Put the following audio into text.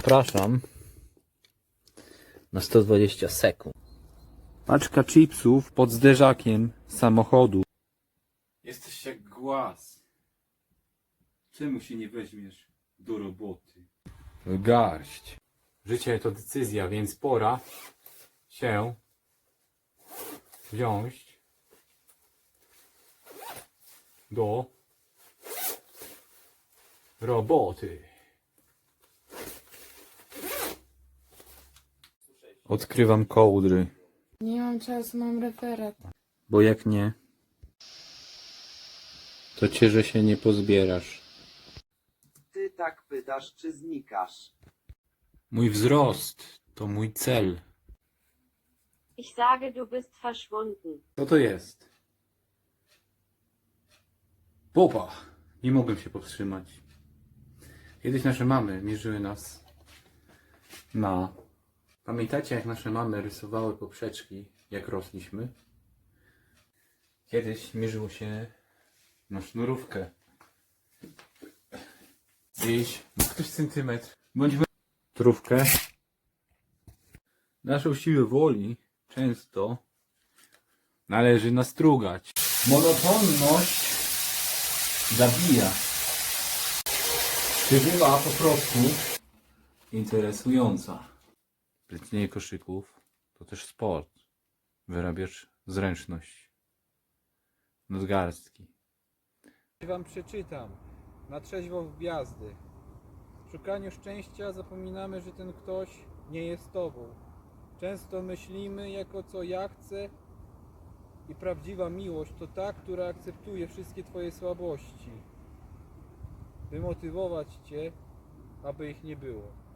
Zapraszam na 120 sekund. Paczka chipsów pod zderzakiem samochodu. Jesteś jak głaz. Czemu się nie weźmiesz do roboty? Garść. Życie to decyzja, więc pora się wziąć do roboty. Odkrywam kołdry. Nie mam czasu, mam referat. Bo jak nie, to cię, że się nie pozbierasz. Ty tak pytasz, czy znikasz? Mój wzrost to mój cel. Ich sage, du bist verschwunden. Co to jest? Popa! Nie mogłem się powstrzymać. Kiedyś nasze mamy mierzyły nas na... Pamiętacie, jak nasze mamy rysowały poprzeczki, jak rosliśmy? Kiedyś mierzyło się na sznurówkę. Gdzieś, no ktoś centymetr. Bądźmy trówkę. Naszą siłę woli często należy nastrugać. Monotonność zabija. Czy bywa po prostu interesująca? Plecenie koszyków to też sport. Wyrabiasz zręczność. Nadgarstki. Wam przeczytam. Na trzeźwo w gwiazdy. W szukaniu szczęścia zapominamy, że ten ktoś nie jest tobą. Często myślimy jako co ja chcę i prawdziwa miłość to ta, która akceptuje wszystkie twoje słabości, by motywować cię, aby ich nie było.